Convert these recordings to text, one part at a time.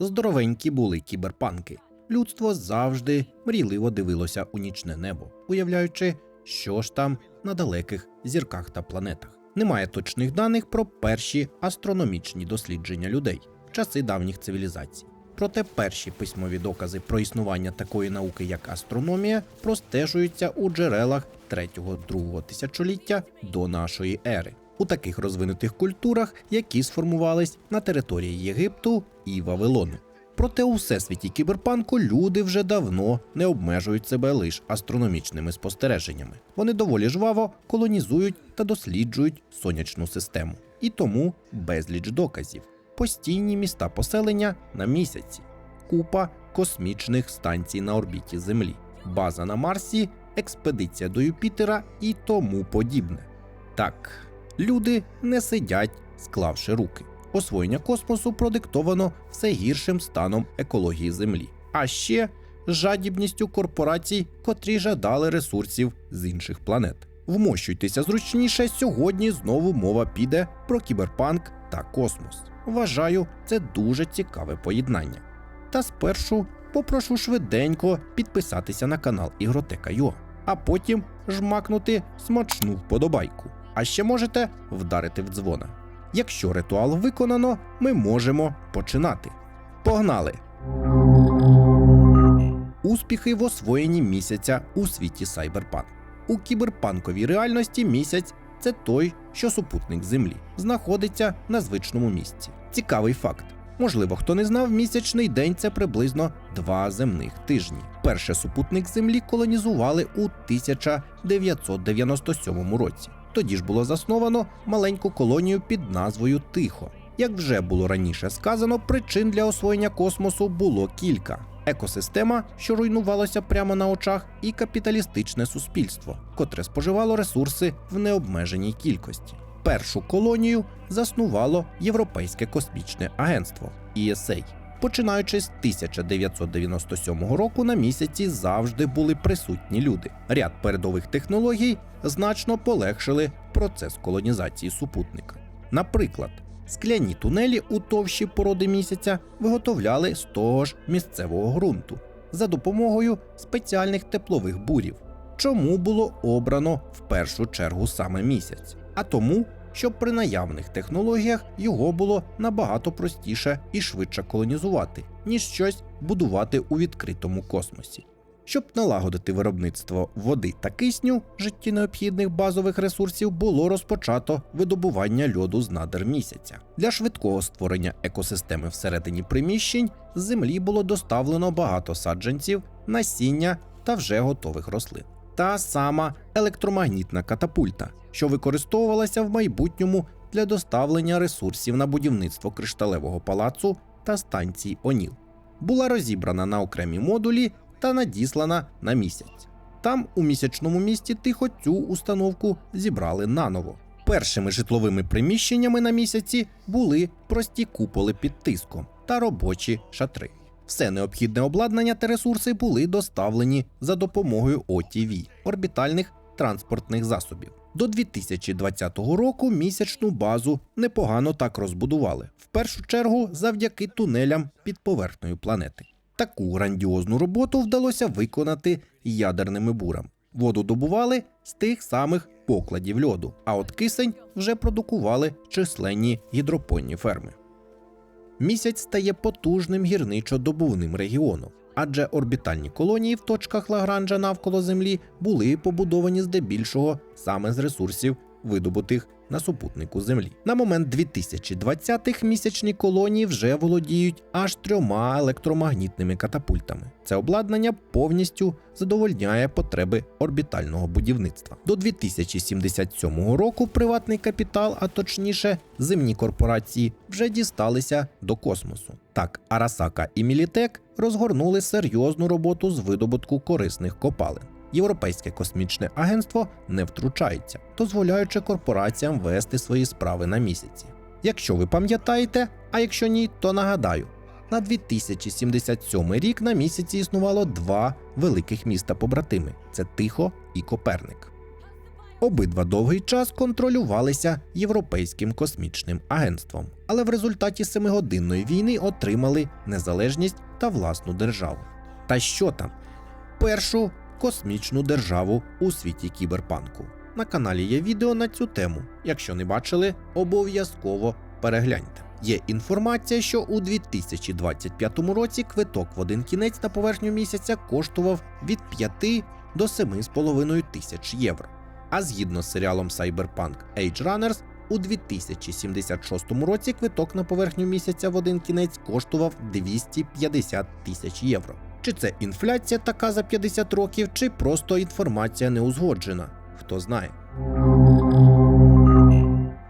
Здоровенькі були кіберпанки. Людство завжди мрійливо дивилося у нічне небо, уявляючи, що ж там на далеких зірках та планетах. Немає точних даних про перші астрономічні дослідження людей в часи давніх цивілізацій. Проте перші письмові докази про існування такої науки, як астрономія, простежуються у джерелах 3-2 тисячоліття до нашої ери, у таких розвинутих культурах, які сформувались на території Єгипту і Вавилону. Проте у всесвіті кіберпанку люди вже давно не обмежують себе лише астрономічними спостереженнями. Вони доволі жваво колонізують та досліджують сонячну систему. І тому безліч доказів, постійні міста поселення на місяці, купа космічних станцій на орбіті Землі, база на Марсі, експедиція до Юпітера і тому подібне. Так, люди не сидять, склавши руки. Освоєння космосу продиктовано все гіршим станом екології Землі, а ще жадібністю корпорацій, котрі жадали ресурсів з інших планет. Вмощуйтеся зручніше. Сьогодні знову мова піде про кіберпанк та космос. Вважаю, це дуже цікаве поєднання. Та спершу попрошу швиденько підписатися на канал Ігротека.ua, а потім жмакнути смачну вподобайку. А ще можете вдарити в дзвона. Якщо ритуал виконано, ми можемо починати. Погнали! Успіхи в освоєнні місяця у світі Сайберпанк. У кіберпанковій реальності місяць це той, що супутник Землі, знаходиться на звичному місці. Цікавий факт. Можливо, хто не знав, місячний день це приблизно два земних тижні. Перше супутник Землі колонізували у 1997 році. Тоді ж було засновано маленьку колонію під назвою Тихо. Як вже було раніше сказано, причин для освоєння космосу було кілька: екосистема, що руйнувалася прямо на очах, і капіталістичне суспільство, котре споживало ресурси в необмеженій кількості. Першу колонію заснувало Європейське космічне агентство ESA. Починаючи з 1997 року на місяці завжди були присутні люди. Ряд передових технологій значно полегшили процес колонізації супутника. Наприклад, скляні тунелі у товщі породи місяця виготовляли з того ж місцевого ґрунту за допомогою спеціальних теплових бурів. Чому було обрано в першу чергу саме місяць? А тому, що при наявних технологіях його було набагато простіше і швидше колонізувати, ніж щось будувати у відкритому космосі. Щоб налагодити виробництво води та кисню, житті необхідних базових ресурсів було розпочато видобування льоду з надр місяця. Для швидкого створення екосистеми всередині приміщень з землі було доставлено багато саджанців, насіння та вже готових рослин. Та сама електромагнітна катапульта, що використовувалася в майбутньому для доставлення ресурсів на будівництво кришталевого палацу та станції Оніл, була розібрана на окремі модулі та надіслана на місяць. Там, у місячному місті, тихо цю установку зібрали наново. Першими житловими приміщеннями на місяці були прості куполи під тиском та робочі шатри. Все необхідне обладнання та ресурси були доставлені за допомогою OTV – орбітальних транспортних засобів. До 2020 року місячну базу непогано так розбудували, в першу чергу завдяки тунелям під поверхнею планети. Таку грандіозну роботу вдалося виконати ядерними бурами. Воду добували з тих самих покладів льоду, а от кисень вже продукували численні гідропонні ферми. Місяць стає потужним гірничо-добувним регіоном, адже орбітальні колонії в точках Лагранжа навколо Землі були побудовані здебільшого саме з ресурсів, видобутих на супутнику Землі. На момент 2020-х місячні колонії вже володіють аж трьома електромагнітними катапультами. Це обладнання повністю задовольняє потреби орбітального будівництва. До 2077 року приватний капітал, а точніше земні корпорації, вже дісталися до космосу. Так, Арасака і Мілітек розгорнули серйозну роботу з видобутку корисних копалин. Європейське космічне агентство не втручається, дозволяючи корпораціям вести свої справи на місяці. Якщо ви пам'ятаєте, а якщо ні, то нагадаю. На 2077 рік на місяці існувало два великих міста побратими: це Тихо і Коперник. Обидва довгий час контролювалися Європейським космічним агентством, але в результаті семигодинної війни отримали незалежність та власну державу. Та що там? Першу космічну державу у світі кіберпанку. На каналі є відео на цю тему. Якщо не бачили, обов'язково перегляньте. Є інформація, що у 2025 році квиток в один кінець на поверхню місяця коштував від 5 до 7,5 тисяч євро. А згідно з серіалом Cyberpunk Age Runners, у 2076 році квиток на поверхню місяця в один кінець коштував 250 тисяч євро. Чи це інфляція така за 50 років, чи просто інформація не узгоджена? Хто знає.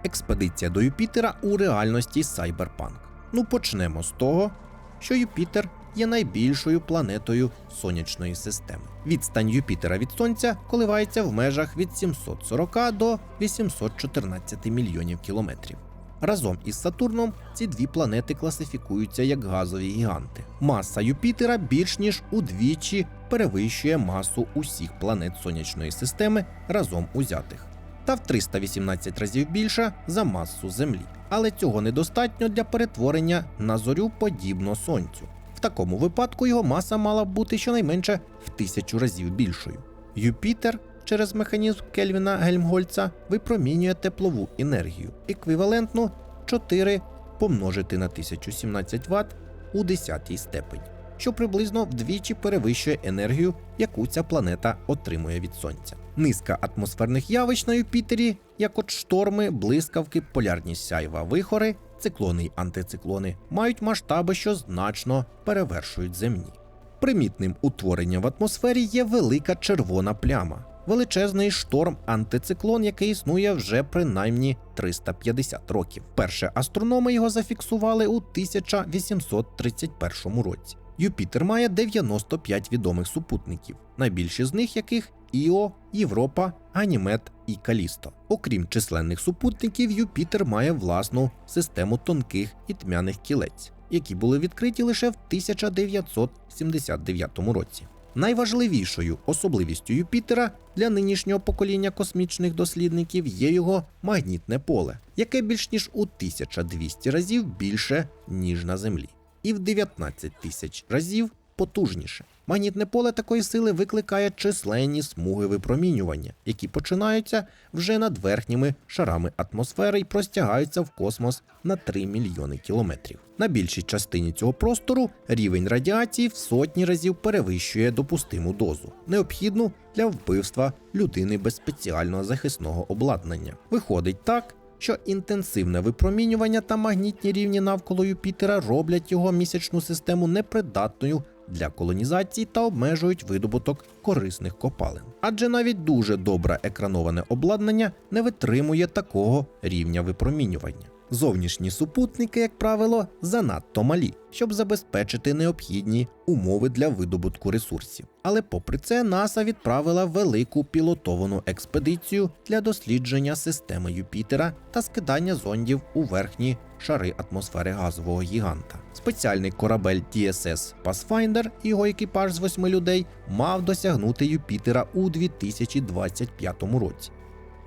Експедиція до Юпітера у реальності Cyberpunk. Ну почнемо з того, що Юпітер є найбільшою планетою сонячної системи. Відстань Юпітера від Сонця коливається в межах від 740 до 814 мільйонів кілометрів. Разом із Сатурном ці дві планети класифікуються як газові гіганти. Маса Юпітера більш ніж удвічі перевищує масу усіх планет сонячної системи разом узятих, та в 318 разів більша за масу Землі. Але цього недостатньо для перетворення на зорю подібно Сонцю. В такому випадку його маса мала б бути щонайменше в тисячу разів більшою. Юпітер через механізм Кельвіна Гельмгольца випромінює теплову енергію, еквівалентну 4 помножити на 1017 Вт у 10 степені, що приблизно вдвічі перевищує енергію, яку ця планета отримує від сонця. Низка атмосферних явищ на Юпітері, як от шторми, блискавки, полярні сяйва, вихори, циклони й антициклони, мають масштаби, що значно перевершують земні. Примітним утворенням в атмосфері є велика червона пляма, величезний шторм антициклон, який існує вже принаймні 350 років. Перше астрономи його зафіксували у 1831 році. Юпітер має 95 відомих супутників, найбільші з них яких Іо, Європа, Ганімед і Калісто. Окрім численних супутників, Юпітер має власну систему тонких і тьмяних кілець, які були відкриті лише в 1979 році. Найважливішою особливістю Юпітера для нинішнього покоління космічних дослідників є його магнітне поле, яке більш ніж у 1200 разів більше, ніж на Землі, і в 19 тисяч разів потужніше. Магнітне поле такої сили викликає численні смуги випромінювання, які починаються вже над верхніми шарами атмосфери і простягаються в космос на 3 мільйони кілометрів. На більшій частині цього простору рівень радіації в сотні разів перевищує допустиму дозу, необхідну для вбивства людини без спеціального захисного обладнання. Виходить так. Що інтенсивне випромінювання та магнітні рівні навколо Юпітера роблять його місячну систему непридатною для колонізації та обмежують видобуток корисних копалин. Адже навіть дуже добре екрановане обладнання не витримує такого рівня випромінювання. Зовнішні супутники, як правило, занадто малі, щоб забезпечити необхідні умови для видобутку ресурсів. Але попри це, НАСА відправила велику пілотовану експедицію для дослідження системи Юпітера та скидання зондів у верхні шари атмосфери газового гіганта. Спеціальний корабель TSS Pathfinder його екіпаж з восьми людей мав досягнути Юпітера у 2025 році.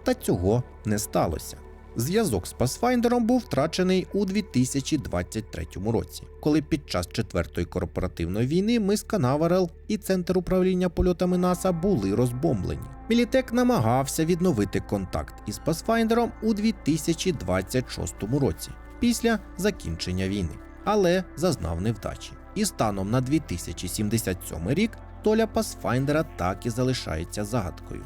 Та цього не сталося. Зв'язок з Pathfinder був втрачений у 2023 році, коли під час четвертої корпоративної війни мис Канаверал і центр управління польотами НАСА були розбомблені. Мілітек намагався відновити контакт із Pathfinder у 2026 році, після закінчення війни, але зазнав невдачі. І станом на 2077 рік доля Pathfinder так і залишається загадкою.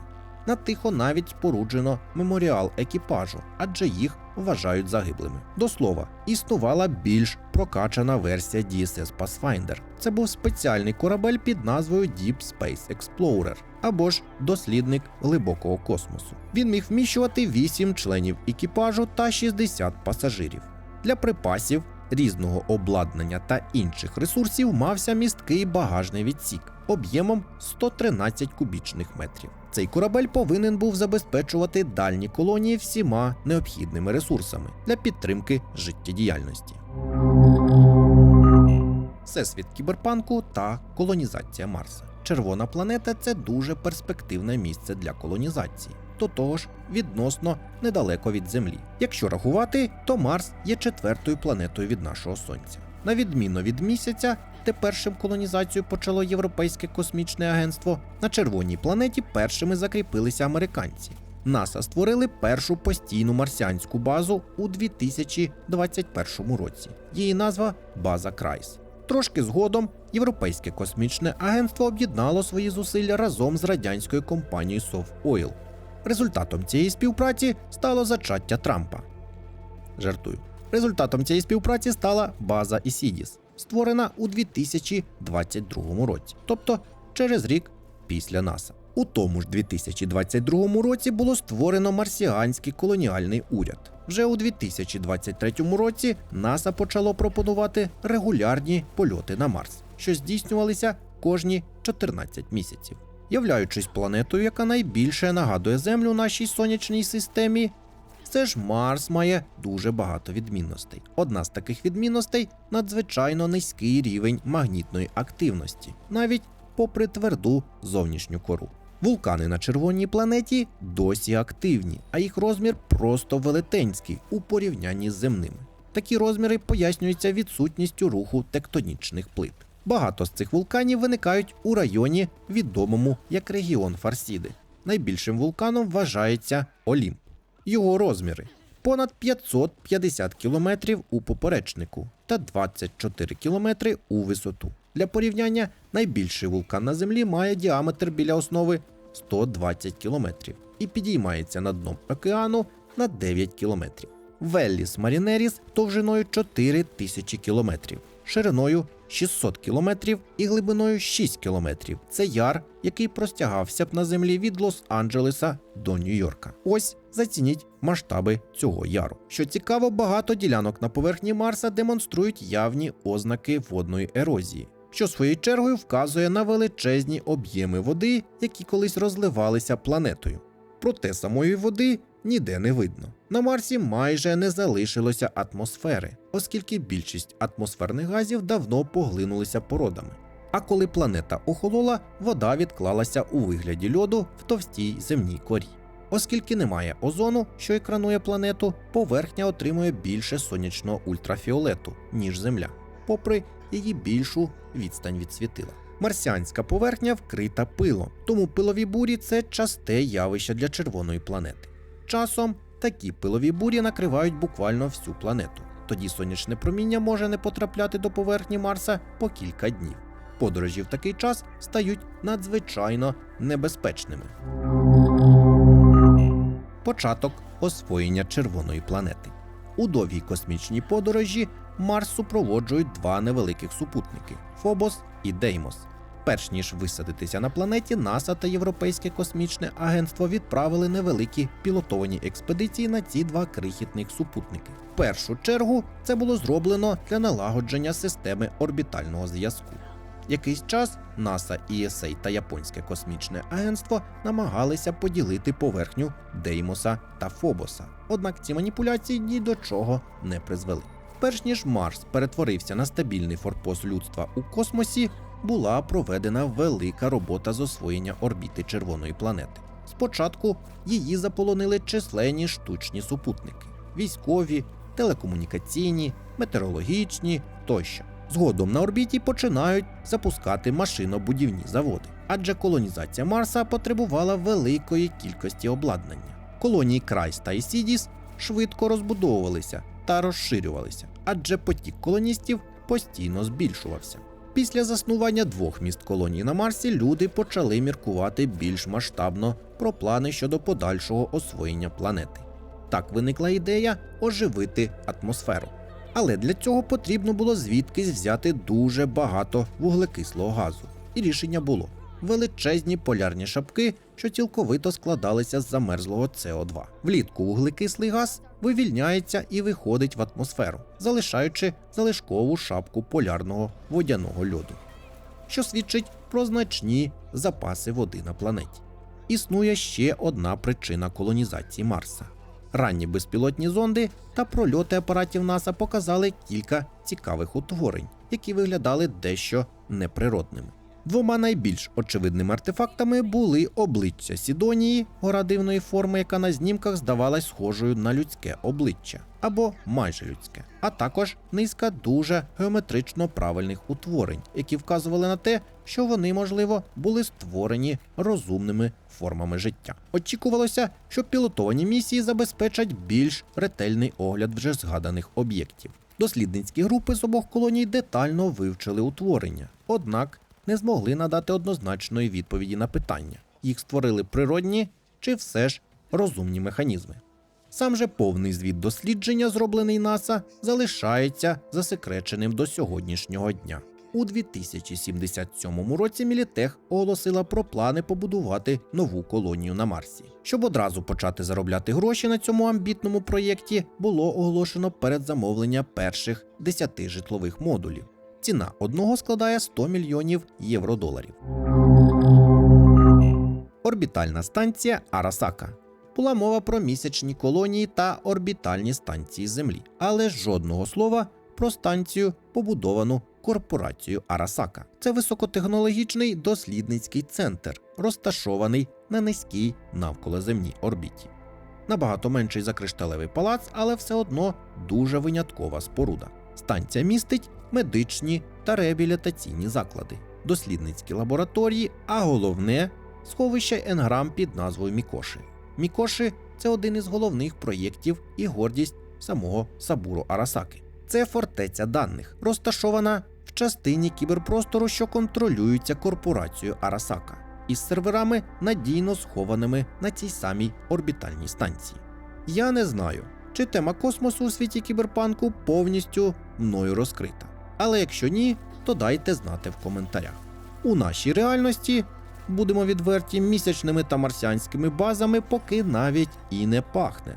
На тихо навіть споруджено меморіал екіпажу, адже їх вважають загиблими. До слова, існувала більш прокачана версія DSS Pathfinder. Це був спеціальний корабель під назвою Deep Space Explorer або ж дослідник глибокого космосу. Він міг вміщувати 8 членів екіпажу та 60 пасажирів. Для припасів, різного обладнання та інших ресурсів мався місткий багажний відсік об'ємом 113 кубічних метрів. Цей корабель повинен був забезпечувати дальні колонії всіма необхідними ресурсами для підтримки життєдіяльності. Всесвіт кіберпанку та колонізація Марса. Червона планета це дуже перспективне місце для колонізації. до того ж відносно недалеко від Землі. Якщо рахувати, то Марс є четвертою планетою від нашого Сонця. На відміну від місяця, де першим колонізацію почало Європейське космічне агентство, на червоній планеті першими закріпилися американці. НАСА створили першу постійну марсіанську базу у 2021 році. Її назва База Крайс. Трошки згодом Європейське космічне агентство об'єднало свої зусилля разом з радянською компанією Совойл. Результатом цієї співпраці стало зачаття Трампа. Жартую. Результатом цієї співпраці стала база Ісідіс, створена у 2022 році, тобто через рік після НАСА. У тому ж 2022 році було створено марсіанський колоніальний уряд. Вже у 2023 році НАСА почало пропонувати регулярні польоти на Марс, що здійснювалися кожні 14 місяців. Являючись планетою, яка найбільше нагадує Землю нашій сонячній системі, все ж Марс має дуже багато відмінностей. Одна з таких відмінностей надзвичайно низький рівень магнітної активності, навіть попри тверду зовнішню кору. Вулкани на червоній планеті досі активні, а їх розмір просто велетенський у порівнянні з земними. Такі розміри пояснюються відсутністю руху тектонічних плит. Багато з цих вулканів виникають у районі, відомому як регіон Фарсіди. Найбільшим вулканом вважається Олімп. Його розміри понад 550 кілометрів у поперечнику та 24 кілометри у висоту. Для порівняння, найбільший вулкан на Землі має діаметр біля основи 120 кілометрів і підіймається над дном океану на 9 кілометрів. Велліс Марінеріс довжиною 4 тисячі кілометрів, шириною 600 кілометрів і глибиною 6 кілометрів. Це яр, який простягався б на землі від Лос-Анджелеса до Нью-Йорка. Ось зацініть масштаби цього яру. Що цікаво, багато ділянок на поверхні Марса демонструють явні ознаки водної ерозії. Що своєю чергою вказує на величезні об'єми води, які колись розливалися планетою. Проте самої води ніде не видно. На Марсі майже не залишилося атмосфери, оскільки більшість атмосферних газів давно поглинулися породами. А коли планета охолола, вода відклалася у вигляді льоду в товстій земній корі. Оскільки немає озону, що екранує планету, поверхня отримує більше сонячного ультрафіолету, ніж Земля, попри її більшу відстань від світила. Марсіанська поверхня вкрита пилом, тому пилові бурі це часте явище для червоної планети. Часом такі пилові бурі накривають буквально всю планету. Тоді сонячне проміння може не потрапляти до поверхні Марса по кілька днів. Подорожі в такий час стають надзвичайно небезпечними. Початок освоєння червоної планети. У довгій космічній подорожі Марс супроводжують два невеликих супутники Фобос і Деймос. Перш ніж висадитися на планеті, НАСА та Європейське космічне агентство відправили невеликі пілотовані експедиції на ці два крихітних супутники. В першу чергу це було зроблено для налагодження системи орбітального зв'язку. Якийсь час НАСА, ESA та Японське космічне агентство намагалися поділити поверхню Деймоса та Фобоса. Однак ці маніпуляції ні до чого не призвели. Перш ніж Марс перетворився на стабільний форпост людства у космосі, була проведена велика робота з освоєння орбіти червоної планети. Спочатку її заполонили численні штучні супутники: військові, телекомунікаційні, метеорологічні тощо. Згодом на орбіті починають запускати машинобудівні заводи, адже колонізація Марса потребувала великої кількості обладнання. Колонії Крайс та Ісідіс швидко розбудовувалися та розширювалися, адже потік колоністів постійно збільшувався. Після заснування двох міст колоній на Марсі люди почали міркувати більш масштабно про плани щодо подальшого освоєння планети. Так виникла ідея оживити атмосферу. Але для цього потрібно було звідкись взяти дуже багато вуглекислого газу. І рішення було величезні полярні шапки, що цілковито складалися з замерзлого СО2. Влітку вуглекислий газ вивільняється і виходить в атмосферу, залишаючи залишкову шапку полярного водяного льоду, що свідчить про значні запаси води на планеті. Існує ще одна причина колонізації Марса. Ранні безпілотні зонди та прольоти апаратів НАСА показали кілька цікавих утворень, які виглядали дещо неприродними. Двома найбільш очевидними артефактами були обличчя Сідонії, гора дивної форми, яка на знімках здавалась схожою на людське обличчя або майже людське, а також низка дуже геометрично правильних утворень, які вказували на те, що вони, можливо, були створені розумними формами життя. Очікувалося, що пілотовані місії забезпечать більш ретельний огляд вже згаданих об'єктів. Дослідницькі групи з обох колоній детально вивчили утворення, однак не змогли надати однозначної відповіді на питання: їх створили природні чи все ж розумні механізми. Сам же повний звіт дослідження, зроблений НАСА, залишається засекреченим до сьогоднішнього дня. У 2077 році Мілітех оголосила про плани побудувати нову колонію на Марсі. Щоб одразу почати заробляти гроші на цьому амбітному проєкті, було оголошено передзамовлення перших 10 житлових модулів. Ціна одного складає 100 мільйонів євро-доларів. Орбітальна станція Арасака. Була мова про місячні колонії та орбітальні станції Землі, але жодного слова про станцію, побудовану корпорацією Арасака. Це високотехнологічний дослідницький центр, розташований на низькій навколоземній орбіті. Набагато менший за кришталевий палац, але все одно дуже виняткова споруда. Станція містить медичні та реабілітаційні заклади, дослідницькі лабораторії, а головне сховище енграм під назвою Мікоши. Мікоши це один із головних проєктів і гордість самого Сабуру Арасаки. Це фортеця даних, розташована в частині кіберпростору, що контролюється корпорацією Арасака, із серверами надійно схованими на цій самій орбітальній станції. Я не знаю, чи тема космосу у світі кіберпанку повністю мною розкрита. Але якщо ні, то дайте знати в коментарях. У нашій реальності будемо відверті місячними та марсіанськими базами, поки навіть і не пахне.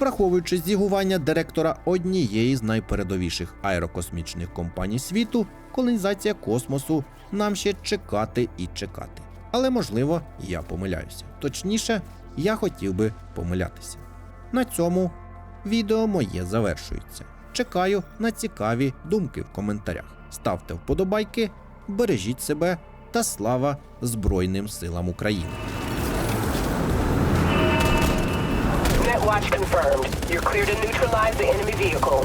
Враховуючи зігування директора однієї з найпередовіших аерокосмічних компаній світу, колонізація космосу нам ще чекати і чекати. Але можливо, я помиляюся. Точніше, я хотів би помилятися. На цьому відео моє завершується. Чекаю на цікаві думки в коментарях. Ставте вподобайки, бережіть себе та слава Збройним силам України! Netwatch confirmed. You're clear to neutralize the enemy vehicle.